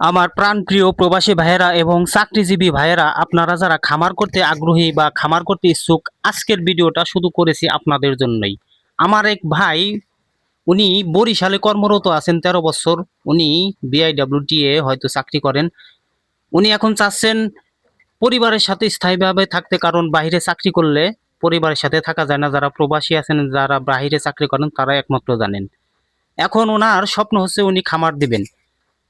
আমার প্রাণপ্রিয় প্রবাসী ভাইয়েরা এবং চাকরিজীবী ভাইয়েরা, আপনারা যারা খামার করতে আগ্রহী বা খামার করতে ইচ্ছুক, আজকের ভিডিওটা শুধু করেছি আপনাদের জন্যই। আমার এক ভাই, উনি বরিশালে কর্মরত আছেন তেরো বছর, উনি বিআইডব্লিউটিএ হয়তো চাকরি করেন। উনি এখন চাচ্ছেন পরিবারের সাথে স্থায়ীভাবে থাকতে, কারণ বাইরে চাকরি করলে পরিবারের সাথে থাকা যায় না। যারা প্রবাসী আছেন, যারা বাইরে চাকরি করেন, তারা একমাত্র জানেন। এখন ওনার স্বপ্ন হচ্ছে উনি খামার দিবেন।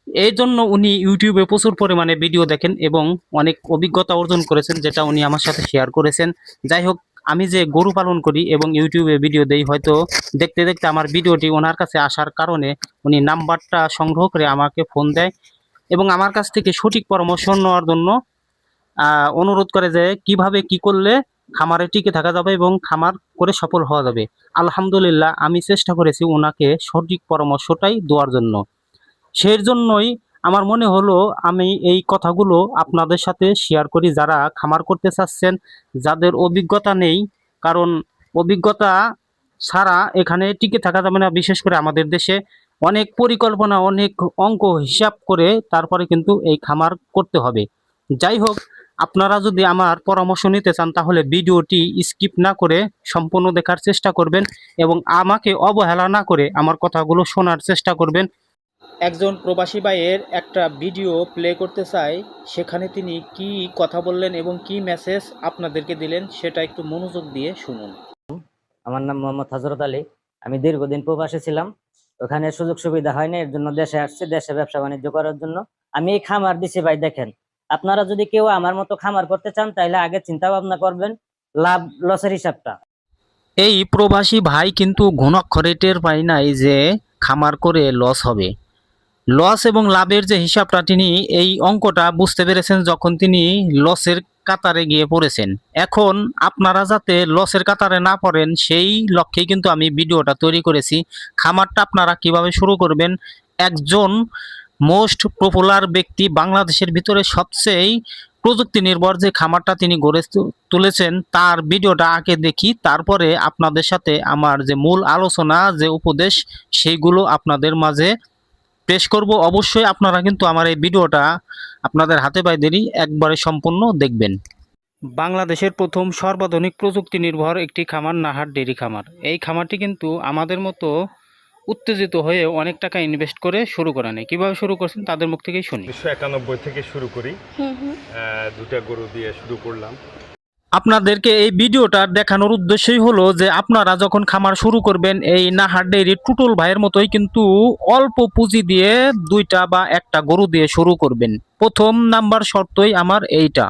এই জন্য উনি ইউটিউবে প্রচুর পরিমাণে ভিডিও দেখেন এবং অনেক অভিজ্ঞতা অর্জন করেছেন, যেটা উনি আমার সাথে শেয়ার করেছেন। যাই হোক, আমি যে গরু পালন করি এবং ইউটিউবে ভিডিও দেই, হয়তো দেখতে দেখতে আমার ভিডিওটি ওনার কাছে আসার কারণে উনি নাম্বারটা সংগ্রহ করে আমাকে ফোন দেয় এবং আমার কাছ থেকে সঠিক পরামর্শ নেওয়ার জন্য অনুরোধ করে যে কীভাবে কি করলে খামারে টিকে থাকা যাবে এবং খামার করে সফল হওয়া যাবে। আলহামদুলিল্লাহ, আমি চেষ্টা করেছি ওনাকে সঠিক পরামর্শটাই দেওয়ার জন্য। সেই জন্যই আমার মনে হলো আমি এই কথাগুলো আপনাদের সাথে শেয়ার করি যারা খামার করতে চাচ্ছেন, যাদের অভিজ্ঞতা নেই। কারণ অভিজ্ঞতা ছাড়া এখানে টিকে থাকা যাবে না, বিশেষ করে আমাদের দেশে। অনেক পরিকল্পনা, অনেক অঙ্ক হিসাব করে তারপরে কিন্তু এই খামার করতে হবে। যাই হোক, আপনারা যদি আমার পরামর্শ নিতে চান, তাহলে ভিডিওটি স্কিপ না করে সম্পূর্ণ দেখার চেষ্টা করবেন এবং আমাকে অবহেলা না করে আমার কথাগুলো শোনার চেষ্টা করবেন। একজন প্রবাসী ভাইয়ের একটা ভিডিও প্লে করতে চাই। সেখানে তিনি কি কথা বললেন এবং কি মেসেজ আপনাদেরকে দিলেন সেটা একটু মনোযোগ দিয়ে শুনুন। আমার নাম মোহাম্মদ হজরত আলী। আমি দীর্ঘদিন প্রবাসে ছিলাম। ওখানে সুযোগ সুবিধা হয়নি এর জন্য দেশে আসছি দেশে ব্যবসা বাণিজ্য করার জন্য। আমি এই খামার দিছি ভাই দেখেন। আপনারা যদি কেউ আমার মতো খামার করতে চান তাহলে আগে চিন্তা ভাবনা করবেন লাভ লসের হিসাবটা। এই প্রবাসী ভাই কিন্তু ঘনক্ষরে টের পায় নাই যে খামার করে লস হবে। লস এবং লাভের যে হিসাবটা তিনি এই অঙ্কটা বুঝতে পেরেছেন যখন তিনি লসের কাতারে গিয়ে পড়েছেন। এখন আপনারা যাতে লসের কাতারে না পড়েন, সেই লক্ষ্যেই কিন্তু আমি ভিডিওটা তৈরি করেছি। খামারটা আপনারা কীভাবে শুরু করবেন? একজন মোস্ট পপুলার ব্যক্তি বাংলাদেশের ভিতরে সবচেয়ে প্রযুক্তি নির্ভর যে খামারটা তিনি গড়ে তুলেছেন, তার ভিডিওটা আগে দেখি, তারপরে আপনাদের সাথে আমার যে মূল আলোচনা, যে উপদেশ, সেইগুলো আপনাদের মাঝে পেশ করব। অবশ্যই আপনারা কিন্তু আমার এই ভিডিওটা আপনাদের হাতে পাইদেরই একবারে সম্পূর্ণ দেখবেন। বাংলাদেশের প্রথম সর্বাধুনিক প্রযুক্তি নির্ভর একটি খামার নাহার ডেরি খামার। এই খামারটি কিন্তু আমাদের মতো উত্তেজিত হয়ে অনেক টাকা ইনভেস্ট করে শুরু করে নেয়। কীভাবে শুরু করছেন তাদের মুখ থেকেই শুনি। উনিশশো একানব্বই থেকে শুরু করি। দুটা গরু দিয়ে শুরু করলাম। আপনাদেরকে এই ভিডিওটার দেখানোর উদ্দেশ্যই হলো যে আপনারা যখন খামার শুরু করবেন, এই নাহার ডেইরি টুটল ভাইয়ের মতোই কিন্তু অল্প পুঁজি দিয়ে দুইটা বা একটা গরু দিয়ে শুরু করবেন। প্রথম নাম্বার শর্তই আমার এইটা।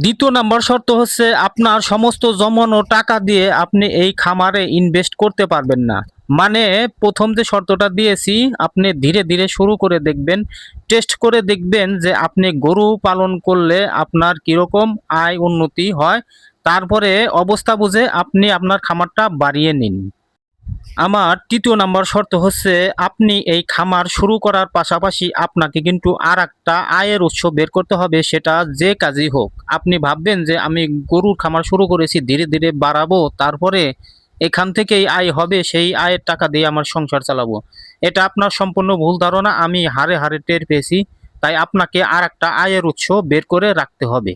দ্বিতীয় নাম্বার শর্ত হচ্ছে আপনার সমস্ত জমানো টাকা দিয়ে আপনি এই খামারে ইনভেস্ট করতে পারবেন না। মানে প্রথম যে শর্তটা দিয়েছি, আপনি ধীরে ধীরে শুরু করে দেখবেন টেস্ট করে দেখবেন যে আপনি গরু পালন করলে আপনার কীরকম আয় উন্নতি হয়। তারপরে অবস্থা বুঝে আপনি আপনার খামারটা বাড়িয়ে নিন। আমার তৃতীয় নাম্বার শর্ত হচ্ছে আপনি এই খামার শুরু করার পাশাপাশি আপনাকে কিন্তু আর একটা আয়ের উৎস বের করতে হবে, সেটা যে কাজই হোক। আপনি ভাববেন যে আমি গরুর খামার শুরু করেছি, ধীরে ধীরে বাড়াবো, তারপরে এখান থেকেই আয় হবে, সেই আয়ের টাকা দিয়ে আমার সংসার চালাবো। এটা আপনার সম্পূর্ণ ভুল ধারণা, আমি হারে হারে টের পেয়েছি, তাই আপনাকে আর একটা আয়ের উৎস বের করে রাখতে হবে।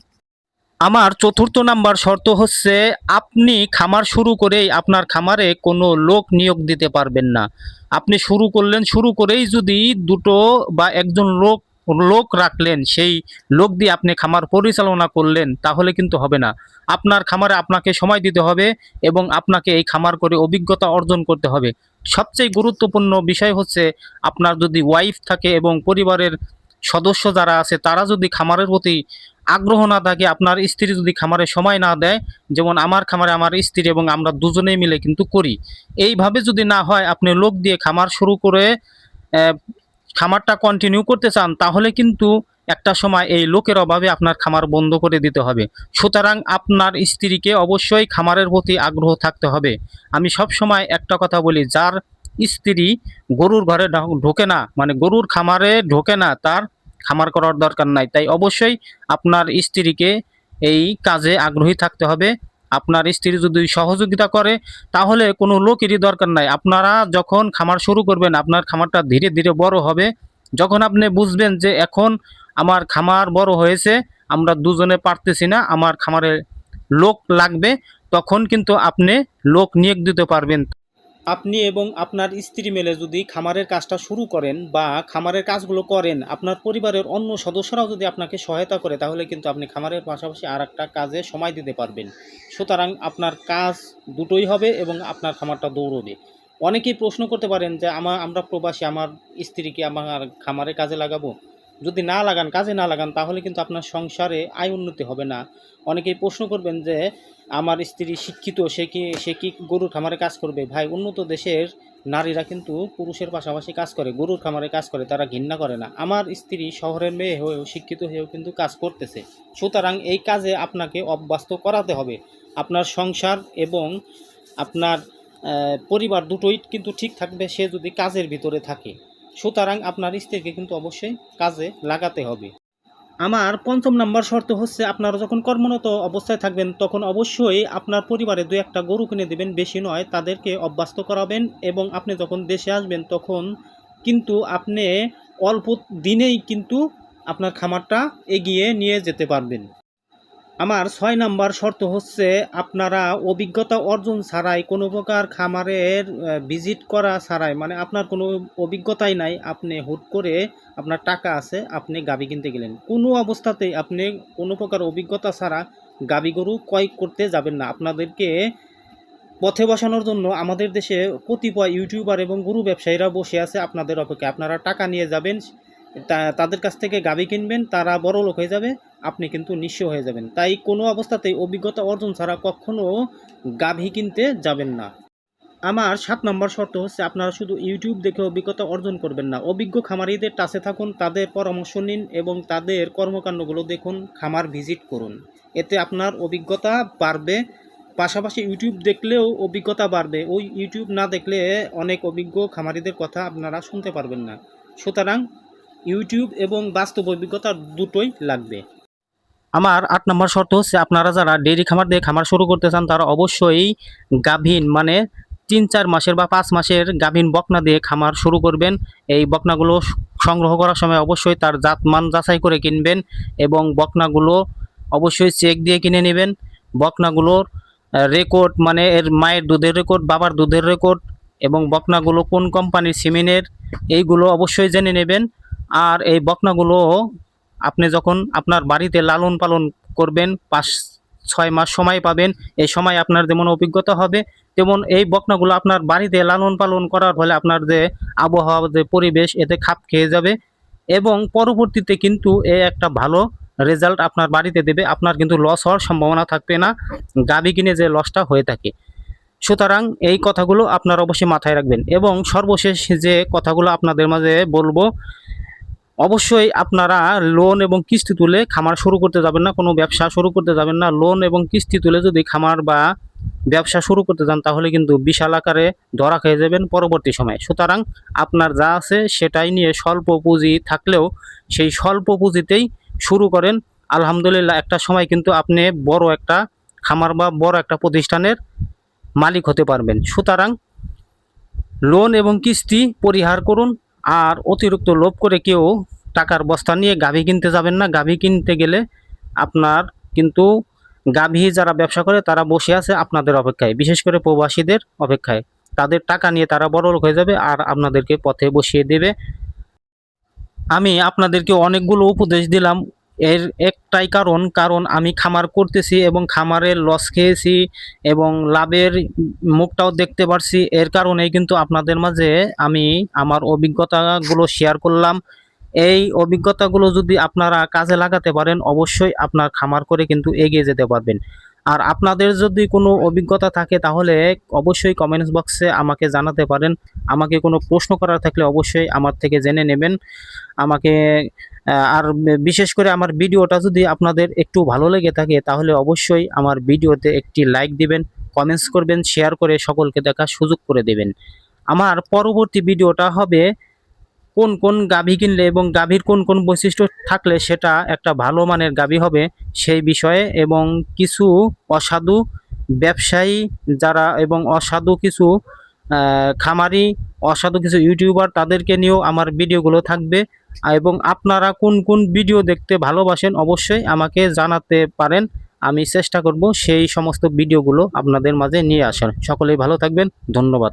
আমার চতুর্থ নাম্বার শর্ত হচ্ছে আপনি খামার শুরু করেই আপনার খামারে কোনো লোক নিয়োগ দিতে পারবেন না। আপনি শুরু করলেন, শুরু করেই যদি দুটো বা একজন লোক লোক রাখলেন, সেই লোক দিয়ে আপনি খামার পরিচালনা করলেন, তাহলে কিন্তু হবে না। আপনার খামারে আপনাকে সময় দিতে হবে এবং আপনাকে এই খামার করে অভিজ্ঞতা অর্জন করতে হবে। সবচেয়ে গুরুত্বপূর্ণ বিষয় হচ্ছে আপনার যদি ওয়াইফ থাকে এবং পরিবারের সদস্য যারা আছে, তারা যদি খামারের প্রতি আগ্রহ না থাকে, আপনার স্ত্রী যদি খামারে সময় না দেয়, যেমন আমার খামারে আমার স্ত্রী এবং আমরা দুজনেই মিলে কিন্তু করি। এইভাবে যদি না হয়, আপনি লোক দিয়ে খামার শুরু করে খামারটা কন্টিনিউ করতে চান, তাহলে কিন্তু একটা সময় এই লোকের অভাবে আপনার খামার বন্ধ করে দিতে হবে। সুতরাং আপনার স্ত্রীকে অবশ্যই খামারের প্রতি আগ্রহ থাকতে হবে। আমি সব সময় একটা কথা বলি, যার স্ত্রী গরুর ঘরে ঢোকে না মানে গরুর খামারে ঢোকে না, তার খামার করার দরকার নাই। তাই অবশ্যই আপনার স্ত্রীকে এই কাজে আগ্রহী থাকতে হবে। আপনার স্ত্রী যদি সহযোগিতা করে, তাহলে কোনো লোকেরই দরকার নাই। আপনারা যখন খামার শুরু করবেন, আপনার খামারটা ধীরে ধীরে বড় হবে। যখন আপনি বুঝবেন যে এখন আমার খামার বড় হয়েছে, আমরা দুজনে পারতেছি না, আমার খামারে লোক লাগবে, তখন কিন্তু আপনি লোক নিয়োগ দিতে পারবেন। আপনি এবং আপনার স্ত্রী মেলে যদি খামারের কাজটা শুরু করেন বা খামারের কাজগুলো করেন, আপনার পরিবারের অন্য সদস্যরাও যদি আপনাকে সহায়তা করে, তাহলে কিন্তু আপনি খামারের পাশাপাশি আর একটা কাজে সময় দিতে পারবেন। সুতরাং আপনার কাজ দুটোই হবে এবং আপনার খামারটা দৌড়বে। অনেকেই প্রশ্ন করতে পারেন যে আমার আমরা প্রবাসী, আমার স্ত্রীকে আমার খামারে কাজে লাগাবো? যদি না লাগান, কাজে না লাগান, তাহলে কিন্তু আপনার সংসারে আয় উন্নতি হবে না। অনেকেই প্রশ্ন করবেন যে, আমার স্ত্রী শিক্ষিত, সে কি সে কি গরুর খামারে কাজ করবে? ভাই, উন্নত দেশের নারীরা কিন্তু পুরুষের পাশাপাশি কাজ করে, গরুর খামারে কাজ করে, তারা ঘৃণা করে না। আমার স্ত্রী শহরের মেয়ে হয়েও শিক্ষিত হয়েও কিন্তু কাজ করতেছে। সুতরাং এই কাজে আপনাকে অভ্যস্ত করাতে হবে। আপনার সংসার এবং আপনার পরিবার দুটোই কিন্তু ঠিক থাকবে, সে যদি কাজের ভিতরে থাকে। সুতরাং আপনার স্ত্রীকে কিন্তু অবশ্যই কাজে লাগাতে হবে। আমার পঞ্চম নাম্বার শর্ত হচ্ছে আপনারা যখন কর্মরত অবস্থায় থাকবেন, তখন অবশ্যই আপনার পরিবারে দু একটা গরু কিনে দেবেন, বেশি নয়, তাদেরকে অভ্যস্ত করাবেন এবং আপনি যখন দেশে আসবেন, তখন কিন্তু আপনি অল্প দিনেই কিন্তু আপনার খামারটা এগিয়ে নিয়ে যেতে পারবেন। আমার ছয় নাম্বার শর্ত হচ্ছে আপনারা অভিজ্ঞতা অর্জন ছাড়াই কোনো প্রকার খামারের ভিজিট করা ছাড়াই মানে আপনার কোনো অভিজ্ঞতাই নাই, আপনি হুট করে আপনার টাকা আছে, আপনি গাবি কিনতে গেলেন। কোনো অবস্থাতেই আপনি কোনো প্রকার অভিজ্ঞতা ছাড়া গাবি গরু ক্রয় করতে যাবেন না। আপনাদেরকে পথে বসানোর জন্য আমাদের দেশে কতিপয় ইউটিউবার এবং গরু ব্যবসায়ীরা বসে আছে আপনাদের অপেক্ষায়। আপনারা টাকা নিয়ে যাবেন তাদের কাছ থেকে গাবি কিনবেন, তারা বড় লোক হয়ে যাবে। আপনি কিন্তু নিঃস্ব হয়ে যাবেন। তাই কোনো অবস্থাতেই অভিজ্ঞতা অর্জন ছাড়া কখনো গাভী কিনতে যাবেন না। আমার সাত নম্বর শর্ত হচ্ছে আপনারা শুধু ইউটিউব দেখে অভিজ্ঞতা অর্জন করবেন না। অভিজ্ঞ খামারিদের টাচে থাকুন, তাদের পরামর্শ নিন এবং তাদের কর্মকাণ্ডগুলো দেখুন, খামার ভিজিট করুন। এতে আপনার অভিজ্ঞতা বাড়বে। পাশাপাশি ইউটিউব দেখলেও অভিজ্ঞতা বাড়বে। ওই ইউটিউব না দেখলে অনেক অভিজ্ঞ খামারিদের কথা আপনারা শুনতে পারবেন না। সুতরাং ইউটিউব এবং বাস্তব অভিজ্ঞতা দুটোই লাগবে। আমার আট নম্বর শর্ত হচ্ছে আপনারা যারা ডেইরি খামার দিয়ে খামার শুরু করতে চান, তারা অবশ্যই গাভীন মানে তিন চার মাসের বা পাঁচ মাসের গাভীন বকনা দিয়ে খামার শুরু করবেন। এই বকনাগুলো সংগ্রহ করার সময় অবশ্যই তার জাত মান যাচাই করে কিনবেন এবং বকনাগুলো অবশ্যই চেক দিয়ে কিনে নেবেন। বকনাগুলোর রেকর্ড মানে এর মায়ের দুধের রেকর্ড বাবার দুধের রেকর্ড এবং বকনাগুলো কোন কোম্পানির সিমেনের এইগুলো অবশ্যই জেনে নেবেন। আর এই বকনাগুলো আপনি যখন আপনার বাড়িতে লালন পালন করবেন, পাঁচ, ছয় মাস সময় পাবেন, এই সময় আপনার যেমন অভিজ্ঞতা হবে, তেমন এই বকনাগুলো আপনার বাড়িতে লালন পালন করার ফলে আপনার যে আবহাওয়া, যে পরিবেশ, এতে খাপ খেয়ে যাবে এবং পরবর্তীতে কিন্তু এ একটা ভালো রেজাল্ট আপনার বাড়িতে দেবে। আপনার কিন্তু লস হওয়ার সম্ভাবনা থাকবে না গাবি কিনে যে লসটা হয়ে থাকে। সুতরাং এই কথাগুলো আপনারা অবশ্যই মাথায় রাখবেন এবং সর্বশেষ যে কথাগুলো আপনাদের মাঝে বলব অবশ্যই আপনারা লোন এবং কিস্তি তুলে খামার শুরু করতে যাবেন না, কোনো ব্যবসা শুরু করতে যাবেন না। লোন এবং কিস্তি তুলে যদি খামার বা ব্যবসা শুরু করতে যান, তাহলে কিন্তু বিশাল আকারে ধরা খেয়ে যাবেন পরবর্তী সময়ে। সুতরাং আপনার যা আছে সেটাই নিয়ে স্বল্প পুঁজি থাকলেও সেই স্বল্প পুঁজিতেই শুরু করেন। আলহামদুলিল্লাহ, একটা সময় কিন্তু আপনি বড় একটা খামার বা বড় একটা প্রতিষ্ঠানের মালিক হতে পারবেন। সুতরাং লোন এবং কিস্তি পরিহার করুন। আর অতিরিক্ত লোভ করে কেউ টাকার বস্তা নিয়ে গাভী কিনতে যাবেন না। গাভী কিনতে গেলে আপনার কিন্তু গাভী যারা ব্যবসা করে, তারা বসে আছে আপনাদের অপেক্ষায়, বিশেষ করে প্রবাসীদের অপেক্ষায়। তাদের টাকা নিয়ে তারা বড় লোক হয়ে যাবে আর আপনাদেরকে পথে বসিয়ে দেবে। আমি আপনাদেরকে অনেকগুলো উপদেশ দিলাম। এর একটাই কারণ কারণ আমি খামার করতেছি এবং খামারের লস খেয়েছি এবং লাভের মুখটাও দেখতে পারছি। এর কারণেই কিন্তু আপনাদের মাঝে আমি আমার অভিজ্ঞতাগুলো শেয়ার করলাম। এই অভিজ্ঞতাগুলো যদি আপনারা কাজে লাগাতে পারেন, অবশ্যই আপনার খামার করে কিন্তু এগিয়ে যেতে পারবেন। আর আপনাদের যদি কোনো অভিজ্ঞতা থাকে তাহলে অবশ্যই কমেন্টস বক্সে আমাকে জানাতে পারেন। আমাকে কোনো প্রশ্ন করার থাকলে অবশ্যই আমার থেকে জেনে নেবেন। আমাকে আর বিশেষ করে আমার ভিডিওটা যদি আপনাদের একটু ভালো লেগে থাকে তাহলে অবশ্যই আমার ভিডিওতে একটি লাইক দিবেন কমেন্টস করবেন শেয়ার করে সকলকে দেখার সুযোগ করে দেবেন। আমার পরবর্তী ভিডিওটা হবে কোন কোন গাভী কিনলে এবং গাভীর কোন কোন বৈশিষ্ট্য থাকলে সেটা একটা ভালো মানের গাভী হবে সেই বিষয়ে এবং কিছু অসাধু ব্যবসায়ী যারা এবং অসাধু কিছু খামারি, অসাধু কিছু ইউটিউবার তাদেরকে নিয়েও আমার ভিডিওগুলো থাকবে। এবং আপনারা কোন কোন ভিডিও দেখতে ভালোবাসেন অবশ্যই আমাকে জানাতে পারেন। আমি চেষ্টা করব সেই সমস্ত ভিডিওগুলো আপনাদের মাঝে নিয়ে আসার। সকলেই ভালো থাকবেন। ধন্যবাদ।